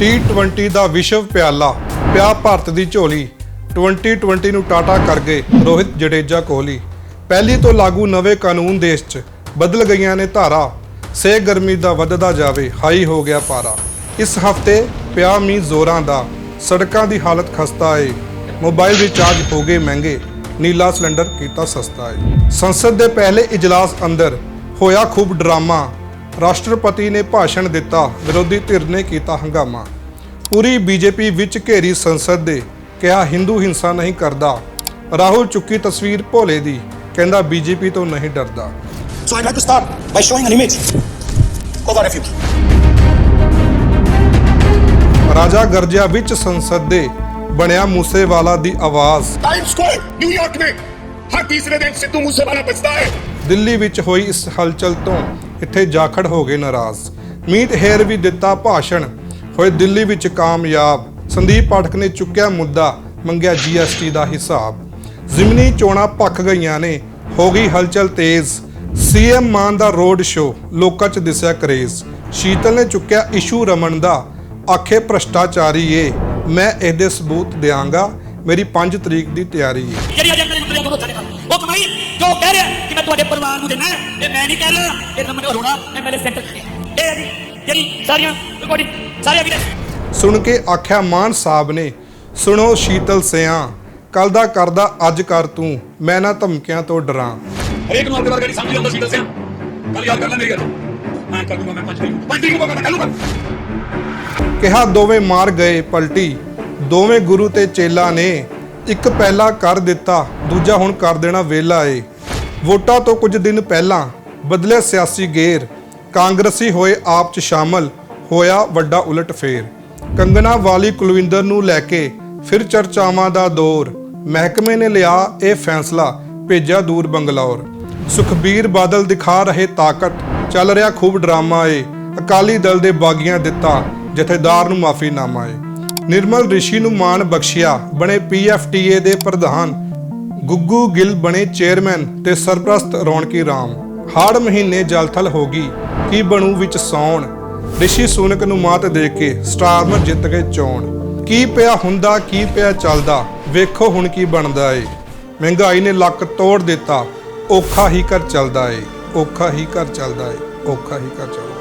T20 ਦਾ ਵਿਸ਼ਵ ਪਿਆਲਾ, ਪਿਆ ਭਾਰਤ ਦੀ ਝੋਲੀ। 2020 ਨੂੰ ਟਾਟਾ ਕਰ ਗਏ ਰੋਹਿਤ ਜਡੇਜਾ ਕੋਹਲੀ। ਪਹਿਲੀ ਤੋਂ ਲਾਗੂ ਨਵੇਂ ਕਾਨੂੰਨ ਦੇਸ਼ 'ਚ ਬਦਲ ਗਈਆਂ ਨੇ ਧਾਰਾ। ਸੇ ਗਰਮੀ ਦਾ ਵੱਧਦਾ ਜਾਵੇ, ਹਾਈ ਹੋ ਗਿਆ ਪਾਰਾ। ਇਸ ਹਫ਼ਤੇ ਪਿਆ ਮੀਂਹ ਜ਼ੋਰਾਂ ਦਾ, ਸੜਕਾਂ ਦੀ ਹਾਲਤ ਖਸਤਾ ਏ। ਮੋਬਾਈਲ ਰਿਚਾਰਜ ਹੋ ਗਏ ਮਹਿੰਗੇ, ਨੀਲਾ ਸਿਲੰਡਰ ਕੀਤਾ ਸਸਤਾ ਏ। ਸੰਸਦ ਦੇ ਪਹਿਲੇ ਇਜਲਾਸ ਅੰਦਰ ਹੋਇਆ ਖੂਬ ਡਰਾਮਾ ਰਾਸ਼ਟਰਪਤੀ ਨੇ ਭਾਸ਼ਣ ਦਿੱਤਾ ਵਿਰੋਧੀ ਧਿਰ ਨੇ ਕੀਤਾ ਹੰਗਾਮਾ। ਪੂਰੀ ਬੀਜੇਪੀ ਵਿੱਚ ਘੇਰੀ ਸੰਸਦ ਦੇ ਕਿਹਾ ਹਿੰਦੂ ਹਿੰਸਾ ਨਹੀਂ ਕਰਦਾ। ਰਾਹੁਲ ਚੁੱਕੀ ਤਸਵੀਰ ਭੋਲੇ ਦੀ ਕਹਿੰਦਾ ਬੀਜੇਪੀ ਤੋਂ ਨਹੀਂ ਡਰਦਾ। ਰਾਜਾ ਗਰਜਿਆ ਵਿੱਚ ਸੰਸਦ ਦੇ ਬਣਿਆ ਮੂਸੇਵਾਲਾ ਦੀ ਆਵਾਜ਼। ਟਾਈਮ ਸਕੁਅਰ ਨਿਊਯਾਰਕ ਵਿੱਚ ਹਰ ਤੀਸਰੇ ਦਿਨ ਸਿੱਧੂ ਮੂਸੇਵਾਲਾ ਬਚਦਾ ਦਿੱਲੀ ਵਿੱਚ ਹੋਈ ਇਸ ਹਲਚਲ ਤੋਂ ਇੱਥੇ ਜਾਖੜ ਹੋ ਗਏ ਨਾਰਾਜ਼। ਮੀਤ ਹੇਰ ਵੀ ਦਿੱਤਾ ਭਾਸ਼ਣ। ਹੋਏ ਦਿੱਲੀ ਵਿੱਚ ਕਾਮਯਾਬ। ਸੰਦੀਪ ਪਾਠਕ ਨੇ ਚੁੱਕਿਆ ਮੁੱਦਾ, ਮੰਗਿਆ ਜੀਐਸਟੀ ਦਾ ਹਿਸਾਬ। ਜ਼ਿਮਨੀ ਚੋਣਾਂ ਭੱਖ ਗਈਆਂ ਨੇ। ਹੋ ਗਈ ਹਲਚਲ ਤੇਜ਼। ਸੀਐਮ ਮਾਨ ਦਾ ਰੋਡ ਸ਼ੋ ਲੋਕਾਂ 'ਚ ਦਿਸਿਆ ਕਰੇਜ਼। ਸ਼ੀਤਲ ਨੇ ਚੁੱਕਿਆ ਇਸ਼ੂ ਰਮਨ ਦਾ। ਆਖੇ ਭ੍ਰਸ਼ਟਾਚਾਰੀ ਏ। ਮੈਂ ਇਹਦੇ ਸਬੂਤ ਦਿਆਂਗਾ। ਮੇਰੀ 5 ਤਰੀਕ ਦੀ ਤਿਆਰੀ ਏ। ਭਾਈ ਜੋ ਕਹਿ ਰਿਹਾ ਕਿ ਮੈਂ ਤੁਹਾਡੇ ਪਰਿਵਾਰ ਨੂੰ ਦੇਣਾ ਇਹ ਮੈਂ ਨਹੀਂ ਕਹਿ ਰਿਹਾ ਇਹ ਰਮਨ ਅਰੋੜਾ ਐਮਐਲਏ ਸੈਂਟਰ ਇਹ ਹੈ ਜੀ ਜਿਹੜੀ ਸਾਰੀਆਂ ਰਿਕਾਰਡਿੰਗ ਸਾਰੀਆਂ ਵੀਡੀਓ ਸੁਣ ਕੇ ਆਖਿਆ ਮਾਨ ਸਾਹਿਬ ਨੇ ਸੁਣੋ ਸ਼ੀਤਲ ਸਿਆਂ ਕੱਲ ਦਾ ਕਰਦਾ ਅੱਜ ਕਰ ਤੂੰ ਮੈਂ ਨਾ ਧਮਕਿਆਂ ਤੋਂ ਡਰਾਂ। ਹਰੇਕ ਨੂੰ ਆਪਣੇ ਵਰਗਾ ਨਹੀਂ ਸਮਝ ਸ਼ੀਤਲ ਸਿਆਂ। ਕੱਲ ਯਾਦ ਕਰ ਲੈ ਮੇਰੀ ਗੱਲ। ਹਾਂ ਕਰ ਲੂੰਗਾ ਮੈਂ ਪੰਜ ਤਰੀਕ ਪੰਜ ਤਰੀਕ ਨੂੰ ਕਰ ਲੂੰਗਾ। ਕਿਹਾ ਦੋਵੇਂ ਮਾਰ ਗਏ ਪਲਟੀ ਦੋਵੇਂ ਗੁਰੂ ਤੇ ਚੇਲਾ ਨੇ ਇੱਕ ਪਹਿਲਾ ਕਰ ਦਿੱਤਾ, ਦੂਜਾ ਹੁਣ ਕਰ ਦੇਣਾ ਵੇਲਾ ਏ। ਵੋਟਾਂ ਤੋਂ ਕੁਝ ਦਿਨ ਪਹਿਲਾਂ ਬਦਲੇ ਸਿਆਸੀ ਗੇਰ, ਕਾਂਗਰਸੀ ਹੋਏ ਆਪ ਚ ਸ਼ਾਮਲ, ਹੋਇਆ ਵੱਡਾ ਉਲਟ ਫੇਰ। ਕੰਗਣਾ ਵਾਲੀ ਕੁਲਵਿੰਦਰ ਨੂੰ ਲੈ ਕੇ ਫਿਰ ਚਰਚਾਵਾਂ ਦਾ ਦੌਰ। ਮਹਿਕਮੇ ਨੇ ਲਿਆ ਇਹ ਫੈਸਲਾ, ਭੇਜਿਆ ਦੂਰ ਬੰਗਲੌਰ। ਸੁਖਬੀਰ ਬਾਦਲ ਦਿਖਾ ਰਹੇ ਤਾਕਤ, ਚੱਲ ਰਿਹਾ ਖੂਬ ਡਰਾਮਾ ਏ। ਅਕਾਲੀ ਦਲ ਦੇ ਬਾਗੀਆਂ ਦਿੱਤਾ, ਜਥੇਦਾਰ ਨੂੰ ਮਾਫੀਨਾਮਾ ਏ। ਨਿਰਮਲ ਰਿਸ਼ੀ ਨੂੰ ਮਾਣ ਬਖਸ਼ਿਆ। ਬਣੇ ਪੀਐਫਟੀਏ ਦੇ ਪ੍ਰਧਾਨ ਗੁੱਗੂ ਗਿੱਲ ਬਣੇ ਚੇਅਰਮੈਨ ਤੇ ਸਰਪ੍ਰਸਤ ਰੌਣਕੀ ਰਾਮ। ਹਾੜ ਮਹੀਨੇ ਜਲਥਲ ਹੋ ਕੀ ਬਣੂ ਵਿੱਚ ਸੌਣ? ਰਿਸ਼ੀ ਸੂਨਕ ਨੂੰ ਮਾਤ ਦੇ ਕੇ ਸਟਾਰਮਰ ਜਿੱਤ ਗਏ ਚੋਣ। ਕੀ ਪਿਆ ਹੁੰਦਾ, ਕੀ ਪਿਆ ਚੱਲਦਾ? ਵੇਖੋ ਹੁਣ ਕੀ ਬਣਦਾ ਏ। ਮਹਿੰਗਾਈ ਨੇ ਲੱਕ ਤੋੜ ਦਿੱਤਾ। ਔਖਾ ਹੀ ਕਰ ਚੱਲਦਾ ਏ। ਔਖਾ ਹੀ ਕਰ ਚੱਲਦਾ ਏ। ਔਖਾ ਹੀ ਕਰ ਚੱਲਦਾ